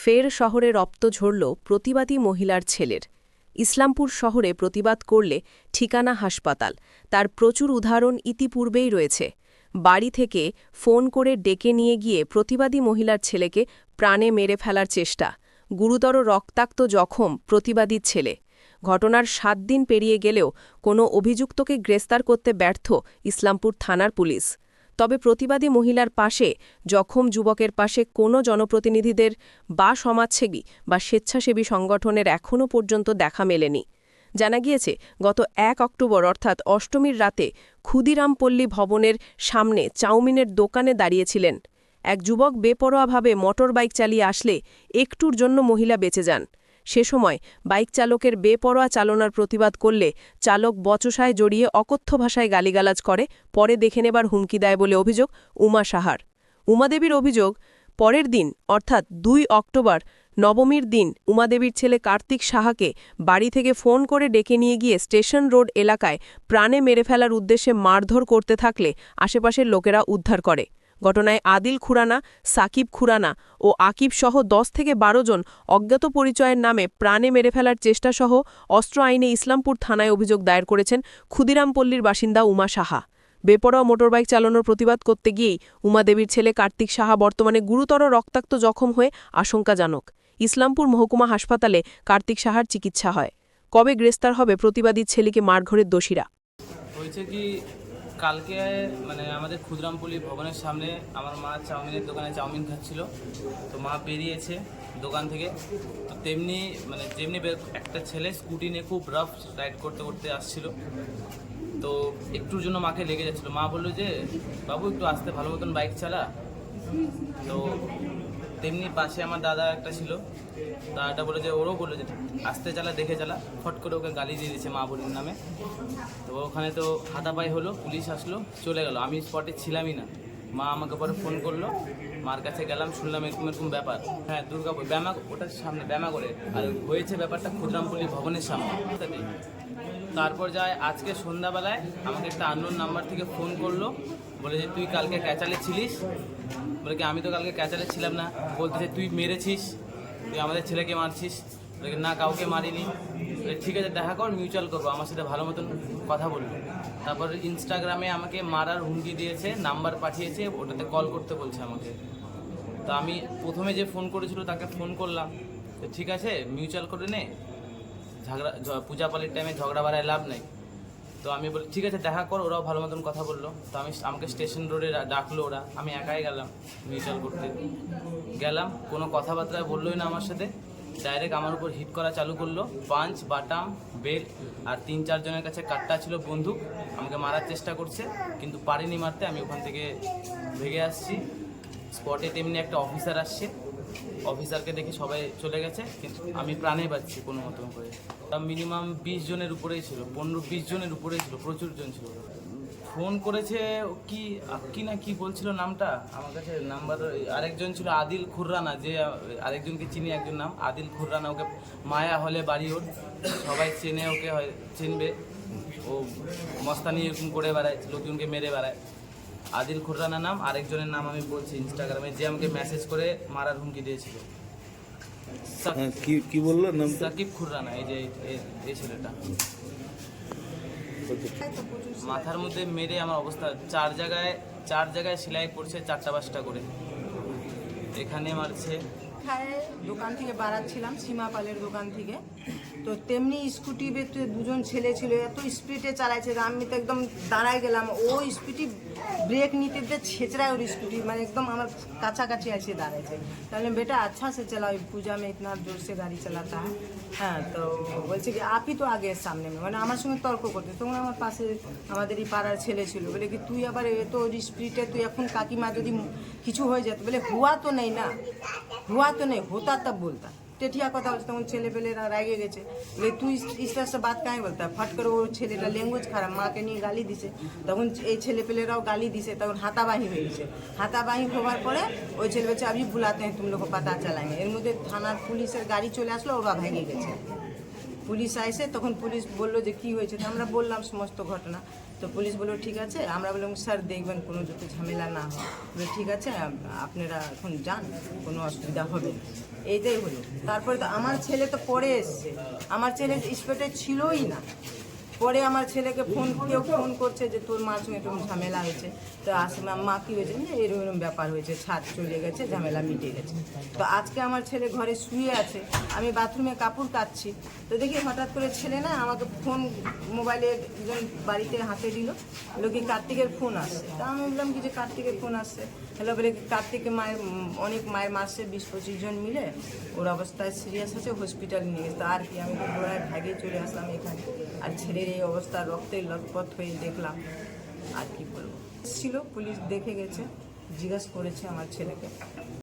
ফের শহরে রপ্ত ঝরল প্রতিবাদী মহিলার ছেলের। ইসলামপুর শহরে প্রতিবাদ করলে ঠিকানা হাসপাতাল। তার প্রচুর উদাহরণ ইতিপূর্বেই রয়েছে। বাড়ি থেকে ফোন করে ডেকে নিয়ে গিয়ে প্রতিবাদী মহিলার ছেলেকে প্রাণে মেরে ফেলার চেষ্টা। গুরুতর রক্তাক্ত জখম প্রতিবাদীর ছেলে। ঘটনার সাত দিন পেরিয়ে গেলেও কোনো অভিযুক্তকে গ্রেস্তার করতে ব্যর্থ ইসলামপুর থানার পুলিশ। তবে প্রতিবাদী মহিলার পাশে জখম যুবকের পাশে কোনো জনপ্রতিনিধিদের বা সমাজসেবী বা স্বেচ্ছাসেবী সংগঠনের এখনও পর্যন্ত দেখা মেলেনি। জানা গিয়েছে, গত এক অক্টোবর অর্থাৎ অষ্টমীর রাতে ক্ষুদিরামপল্লী ভবনের সামনে চাউমিনের দোকানে দাঁড়িয়েছিলেন। এক যুবক বেপরোয়াভাবে মোটর বাইক চালিয়ে আসলে একটুর জন্য মহিলা বেঁচে যান। সে সময় বাইক চালকের বেপরোয়া চালনার প্রতিবাদ করলে চালক বচসায় জড়িয়ে অকথ্য ভাষায় গালিগালাজ করে, পরে দেখে নেবার হুমকি দেয় বলে অভিযোগ উমা সাহার। উমাদেবীর অভিযোগ, পরের দিন, অর্থাৎ দুই অক্টোবর, নবমীর দিন, উমাদেবীর ছেলে কার্তিক সাহাকে বাড়ি থেকে ফোন করে ডেকে নিয়ে গিয়ে স্টেশন রোড এলাকায় প্রাণে মেরে ফেলার উদ্দেশ্যে মারধর করতে থাকলে আশেপাশের লোকেরা উদ্ধার করে। ঘটনায় আদিল খুরানা, সাকিব খুরানা ও আকিব সহ দশ থেকে বারো জন অজ্ঞাত পরিচয়ের নামে প্রাণে মেরে ফেলার চেষ্টাসহ অস্ত্র আইনে ইসলামপুর থানায় অভিযোগ দায়ের করেছেন ক্ষুদিরামপল্লীর বাসিন্দা উমা সাহা। বেপরোয়া মোটরবাইক চালানোর প্রতিবাদ করতে গিয়েই উমাদেবীর ছেলে কার্তিক সাহা বর্তমানে গুরুতর রক্তাক্ত জখম হয়ে আশঙ্কাজনক। ইসলামপুর মহকুমা হাসপাতালে কার্তিক সাহার চিকিৎসা হয়। কবে গ্রেস্তার হবে প্রতিবাদীর ছেলেকে মারঘরের দোষীরা? হয়েছে কি কালকে মানে আমাদের ক্ষুদ্রামপল্লী ভবনের সামনে আমার মা চাউমিনের দোকানে চাউমিন খাচ্ছিল। তো মা বেরিয়েছে দোকান থেকে। তো তেমনি মানে যেমনি একটা ছেলে স্কুটি নিয়ে খুব রাফ রাইড করতে করতে আসছিল। তো একটুর জন্য মাকে লেগে যাচ্ছিল। মা বলল যে, বাবু, একটু আসতে ভালো মতন বাইক চালা। তো তেমনি পাশে আমার দাদা একটা ছিল, দাদাটা বলে যে ওরও বলল যে, আসতে চালা, দেখে চালা। ফট করে ওকে গালি দিয়ে দিয়েছে মা বলির নামে। তো ওখানে তো হাতাপাই হলো, পুলিশ আসলো, চলে গেল। আমি স্পটে ছিলামই না। মা আমাকে পরে ফোন করল। মার কাছে গেলাম, শুনলাম এরকম এরকম ব্যাপার। হ্যাঁ দুর্গাপুর ব্যামা, ওটার সামনে, ব্যামা করে। আর হয়েছে ব্যাপারটা ক্ষুদ্রামপল্লী ভবনের সামনে। তারপর যায়, আজকে সন্ধ্যাবেলায় আমাকে একটা আননোন নাম্বার থেকে ফোন করল। বলে যে, তুই কালকে ক্যাচালে ছিলিস? বলে কি, আমি তো কালকে ক্যাচালে ছিলাম না। বলতেছে, তুই মেরেছিস, তুই আমাদের ছেলেকে মারছিস। বলে না, কাউকে মারিনি। ঠিক আছে, দেখা কর মিউচুয়াল করব। আমার সাথে ভালো মতন কথা বলব তারপর ইনস্টাগ্রামে আমাকে মারার হুমকি দিয়েছে নাম্বার পাঠিয়েছে, ওটাতে কল করতে বলছে আমাকে। তো আমি প্রথমে যে ফোন করেছিল, তাকে ফোন করলাম। ঠিক আছে মিউচুয়াল করে নে। ঝগড়া পূজা পালির টাইমে ঝগড়া বাড়ায় লাভ নেই। তো আমি বলি, ঠিক আছে, দেখা কর, ওরাও ভালো মতন কথা বলল। তো আমি আমাকে স্টেশন রোডে ডাকলো ওরা। আমি একাই গেলাম মিউচুয়াল করতে। গেলাম, কোনো কথাবার্তা বললোই না আমার সাথে। ডাইরেক্ট আমার উপর হিট করা চালু করল। পাঞ্চ, বাটাম, বেল আর তিন চারজনের কাছে কাট্টা ছিল বন্দুক। আমাকে মারার চেষ্টা করছে, কিন্তু পারিনি মারতে। আমি ওখান থেকে ভেগে আসছি। স্পটে তেমনি একটা অফিসার আসছে। অফিসারকে দেখে সবাই চলে গেছে, কিন্তু আমি প্রাণে পাচ্ছি কোনো মতন করে। তা মিনিমাম বিশ জনের উপরেই ছিল, পনেরো বিশ জনের উপরেই ছিল, প্রচুর জন ছিল। ফোন করেছে কি কি না কি বলছিল নামটা? আমার কাছে নাম্বার, আরেকজন ছিল আদিল খুররানা, যে আরেকজনকে চিনি, একজন নাম, আদিল খুররানা, ওকে মায়া হলে বাড়ি ওর। সবাই চেনে ওকে হয়, চিনবে। ও মস্তানি এরকম করে বেড়ায়, লোকজনকে মেরে বেড়ায়। আদিল খুররানা নাম আরেকজনের নাম আমি বলছি ইনস্টাগ্রামে যে আমাকে মেসেজ করে মারার হুমকি দিয়েছিল। হ্যাঁ, কি কি বলল? নামটা? সাকিব খুররানা এই যে এই ছেলেটা। মাথার মধ্যে মেরে আমার অবস্থা। চার জায়গায় চার জায়গায় সেলাই করছে চারটা পাঁচটা করে। এখানে মারছে। পরীক্ষায় দোকান থেকে বাড়াচ্ছিলাম, সীমা পালের দোকান থেকে। তো তেমনি স্কুটি বেতে দুজন ছেলে ছিল, এত স্পিডে চালাইছে আমি তো একদম দাঁড়ায় গেলাম। ও স্পিডি ব্রেক নিতে দিতে ছেঁচড়ায় ওর স্কুটি মানে একদম আমার কাছাকাছি আসে দাঁড়াইছে। তাহলে বেটা আচ্ছা সে চালাও পূজা মে ইতনা জোর সে গাড়ি চালাতা। হ্যাঁ তো বলছে কি আপই তো আগে সামনে মানে আমার সঙ্গে তর্ক করতে। তখন আমার পাশে আমাদেরই পাড়ার ছেলে ছিল। বলে কি, তুই আবার এত স্পিডে তুই এখন কাকিমা যদি কিছু হয়ে যেত। বলে, হুয়া তো নেই না। হুয়া तो नहीं होता तब बोलता টেঠিয়া কথা বলছে তখন ছেলে পেলেরা রাগে গেছে বলে তুই ইস तरह से बात काहे बोलता है फट করে ও ছেলেটা ল্যাঙ্গুয়েজ খারাপ মাকে নিয়ে গালি দিছে তখন এই ছেলে পেলেরাও গালি দিছে তখন হাতাবাহি হয়ে গেছে হাতাবাহি হওয়ার পরে ওই ছেলে বলছে আমি বুলাতে हैं तुम लोग को पता चलाएंगे এর মধ্যে থানার পুলিশের গাড়ি চলে আসলো ওরা ভেঙে গেছে পুলিশ আইসে তখন পুলিশ বলল যে কি হয়েছে? তো আমরা বললাম সমস্ত ঘটনা। তো পুলিশ বলল, ঠিক আছে। আমরা বললাম, স্যার, দেখবেন কোনো যাতে ঝামেলা না হয়। ঠিক আছে আপনারা এখন যান, কোনো অসুবিধা হবে এইটাই হলো। তারপরে তো আমার ছেলে তো পরে এসছে। আমার ছেলে স্পটে ছিলই না। পরে আমার ছেলেকে ফোন, কেউ ফোন করছে যে তোর মার সঙ্গে এরকম ঝামেলা হয়েছে। তো আসলাম মা কী হয়েছে? না এরকম এরকম ব্যাপার হয়েছে, ছাদ চলে গেছে, ঝামেলা মিটে গেছে। তো আজকে আমার ছেলে ঘরে শুয়ে আছে, আমি বাথরুমে কাপড় কাচ্ছি। তো দেখি হঠাৎ করে ছেলে না আমাকে ফোন, মোবাইলে একজন বাড়িতে হাতে দিল লোকে কার্তিকের ফোন আসছে। তা আমি বললাম কি যে কার্তিকের ফোন আসছে? হ্যালো বলে কি কার্তিকের মায়ের, অনেক মায়ের মাসে বিশ পঁচিশ জন মিলে, ওর অবস্থায় সিরিয়াস আছে হসপিটাল নিয়ে গেছে। আর কি, আমি ঘোড়ায় ভাগে চলে আসলাম এখানে। আর ছেলের এই অবস্থা, রক্তে লটপট হয়ে দেখলাম। আর কি বলব? ছিল পুলিশ দেখে গেছে, জিজ্ঞাসা করেছে আমার ছেলেকে।